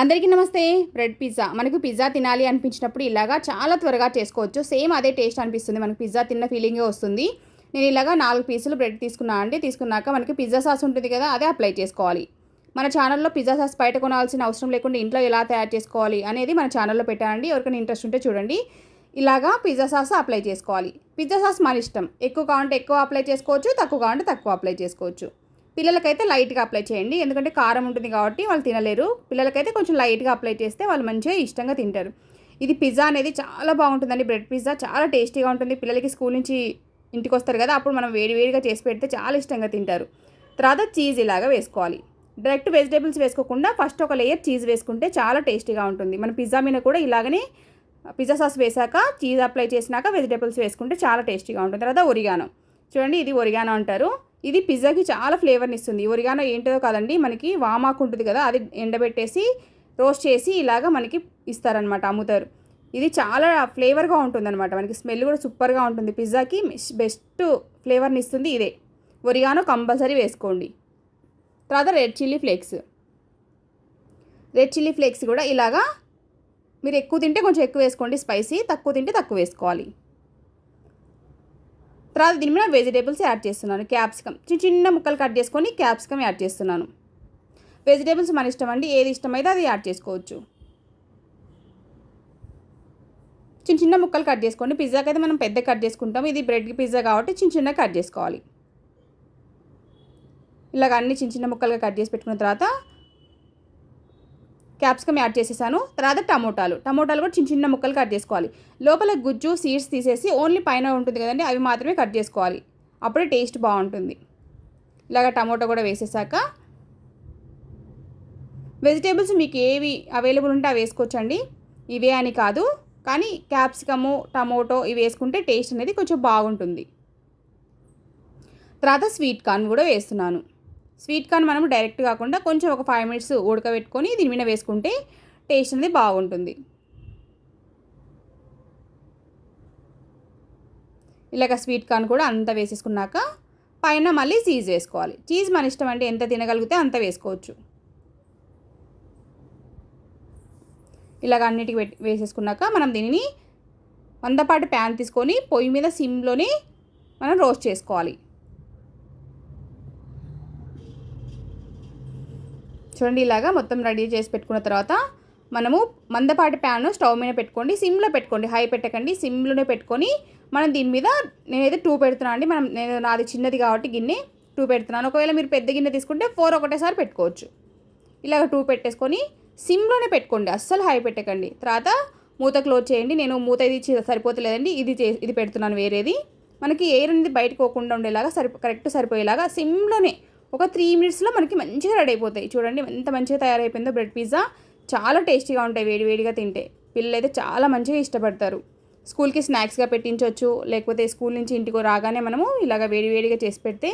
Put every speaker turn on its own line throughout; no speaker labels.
అందరికీ నమస్తే. Bread pizza. మనకు పిజ్జా తినాలి అనిపించినప్పుడు ఇలాగా చాలా త్వరగా చేసుకోవచ్చు. సేమ్ అదే టేస్ట్ అనిపిస్తుంది. మనకు పిజ్జా తిన్న ఫీలింగే వస్తుంది. నేను ఇలాగా నాలుగు పీసులు బ్రెడ్ తీసుకున్నా అండి. తీసుకున్నాక మనకి పిజ్జా సాస్ ఉంటుంది కదా అదే అప్లై చేసుకోవాలి. మన ఛానల్లో పిజ్జా సాస్ బయట కొనాల్సిన అవసరం లేకుండా ఇంట్లో ఎలా తయారు చేసుకోవాలి అనేది మన ఛానల్లో పెట్టానండి. ఎవరికైనా ఇంట్రెస్ట్ ఉంటే చూడండి. ఇలాగా పిజ్జా సాస్ అప్లై చేసుకోవాలి. పిజ్జా సాస్ మన ఇష్టం. ఎక్కువ కావాలంటే ఎక్కువ అప్లై చేసుకోవచ్చు తక్కువ కావాలంటే తక్కువ అప్లై చేసుకోవచ్చు. పిల్లలకైతే లైట్గా అప్లై చేయండి. ఎందుకంటే కారం ఉంటుంది కాబట్టి వాళ్ళు తినలేరు. పిల్లలకైతే కొంచెం లైట్గా అప్లై చేస్తే వాళ్ళు మంచిగా ఇష్టంగా తింటారు. ఇది పిజ్జా అనేది చాలా బాగుంటుందండి. బ్రెడ్ పిజ్జా చాలా టేస్టీగా ఉంటుంది. పిల్లలకి స్కూల్ నుంచి ఇంటికి వస్తారు కదా అప్పుడు మనం వేడి వేడిగా చేసి పెడితే చాలా ఇష్టంగా తింటారు. తర్వాత చీజ్ ఇలాగా వేసుకోవాలి. డైరెక్ట్ వెజిటేబుల్స్ వేసుకోకుండా ఫస్ట్ ఒక లేయర్ చీజ్ వేసుకుంటే చాలా టేస్టీగా ఉంటుంది. మన పిజ్జా మీద కూడా ఇలాగనే పిజ్జా సాస్ వేసాక చీజ్ అప్లై చేసినాక వెజిటేబుల్స్ వేసుకుంటే చాలా టేస్టీగా ఉంటుంది. తర్వాత ఒరిగానో. చూడండి ఇది ఒరిగానో అంటారు. ఇది పిజ్జాకి చాలా ఫ్లేవర్ని ఇస్తుంది. ఒరిగానో ఏంటో కాదండి మనకి వామాకు ఉంటుంది కదా అది ఎండబెట్టేసి రోస్ట్ చేసి ఇలాగ మనకి ఇస్తారనమాట అమ్ముతారు. ఇది చాలా ఫ్లేవర్గా ఉంటుందన్నమాట. మనకి స్మెల్ కూడా సూపర్గా ఉంటుంది. పిజ్జాకి బెస్ట్ ఫ్లేవర్ని ఇస్తుంది ఇదే. ఒరిగానో కంపల్సరీ వేసుకోండి. తర్వాత red chilli flakes. Red chilli flakes కూడా ఇలాగా మీరు ఎక్కువ తింటే కొంచెం ఎక్కువ వేసుకోండి. స్పైసీ తక్కువ తింటే తక్కువ వేసుకోవాలి. తర్వాత దీని మీద వెజిటేబుల్స్ యాడ్ చేస్తున్నాను. క్యాప్సికమ్. చిన్న చిన్న ముక్కలు కట్ చేసుకొని క్యాప్సికమ్ యాడ్ చేస్తున్నాను. వెజిటేబుల్స్ మన ఇష్టం అండి. ఏది ఇష్టమైతే అది యాడ్ చేసుకోవచ్చు. చిన్న చిన్న ముక్కలు కట్ చేసుకోండి. పిజ్జాకి అయితే మనం పెద్ద కట్ చేసుకుంటాం ఇది బ్రెడ్కి పిజ్జా కాబట్టి చిన్న చిన్న కట్ చేసుకోవాలి. ఇలాగ అన్ని చిన్న చిన్న ముక్కలుగా కట్ చేసి పెట్టుకున్న తర్వాత క్యాప్సికమ్ యాడ్ చేసేసాను. తర్వాత టమోటాలు. టమోటాలు కూడా చిన్న చిన్న ముక్కలు కట్ చేసుకోవాలి. లోపల గుజ్జు సీడ్స్ తీసేసి ఓన్లీ పైన ఉంటుంది కదండి అవి మాత్రమే కట్ చేసుకోవాలి. అప్పుడే టేస్ట్ బాగుంటుంది. ఇలాగ టమోటా కూడా వేసేసాక వెజిటేబుల్స్ మీకు ఏవి అవైలబుల్ ఉంటే అవి వేసుకోవచ్చండి. ఇవే అని కాదు కానీ క్యాప్సికము టమోటో ఇవి వేసుకుంటే టేస్ట్ అనేది కొంచెం బాగుంటుంది. తర్వాత స్వీట్ కార్న్ కూడా వేస్తున్నాను. స్వీట్ కార్న్ మనం డైరెక్ట్ కాకుండా కొంచెం ఒక ఫైవ్ మినిట్స్ ఉడకబెట్టుకొని దీని మీద వేసుకుంటే టేస్ట్ అనేది బాగుంటుంది. ఇలాగ స్వీట్ కార్న్ కూడా అంతా వేసేసుకున్నాక పైన మళ్ళీ చీజ్ వేసుకోవాలి. చీజ్ మన ఇష్టం అంటే ఎంత తినగలిగితే అంత వేసుకోవచ్చు. ఇలాగ అన్నిటికి పెట్టి వేసేసుకున్నాక మనం దీనిని వందపాటి ప్యాన్ తీసుకొని పొయ్యి మీద సిమ్లోనే మనం రోస్ట్ చేసుకోవాలి. చూడండి ఇలాగా మొత్తం రెడీ చేసి పెట్టుకున్న తర్వాత మనము మందపాటి ప్యాన్ స్టవ్ మీద పెట్టుకోండి సిమ్లో పెట్టుకోండి హై పెట్టకండి సిమ్లోనే పెట్టుకొని మనం దీని మీద నేనైతే టూ పెడుతున్నాను అండి. మనం నేను నాది చిన్నది కాబట్టి గిన్నె టూ పెడుతున్నాను. ఒకవేళ మీరు పెద్ద గిన్నె తీసుకుంటే ఫోర్ ఒకటేసారి పెట్టుకోవచ్చు. ఇలాగ టూ పెట్టేసుకొని సిమ్లోనే పెట్టుకోండి అస్సలు హై పెట్టకండి. తర్వాత మూత క్లోజ్ చేయండి. నేను మూత ఇది సరిపోతలేదండి. ఇది ఇది పెడుతున్నాను వేరేది. మనకి ఎయిర్ అనేది బయటకు పోకుండా ఉండేలాగా సరి కరెక్ట్ సరిపోయేలాగా సిమ్లోనే ఒక త్రీ మినిట్స్లో మనకి మంచిగా రెడీ అయిపోతాయి. చూడండి ఎంత మంచిగా తయారైపోయిందో బ్రెడ్ పిజ్జా. చాలా టేస్టీగా ఉంటాయి వేడివేడిగా తింటే. పిల్లలు అయితే చాలా మంచిగా ఇష్టపడతారు. స్కూల్కి స్నాక్స్గా పెట్టించవచ్చు లేకపోతే స్కూల్ నుంచి ఇంటికి రాగానే మనము ఇలాగ వేడివేడిగా చేసి పెడితే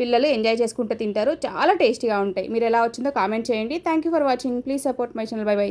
పిల్లలు ఎంజాయ్ చేసుకుంటూ తింటారు. చాలా టేస్టీగా ఉంటాయి. మీరు ఎలా వచ్చిందో కామెంట్ చేయండి. Thank you for watching. Please support my channel. Bye bye.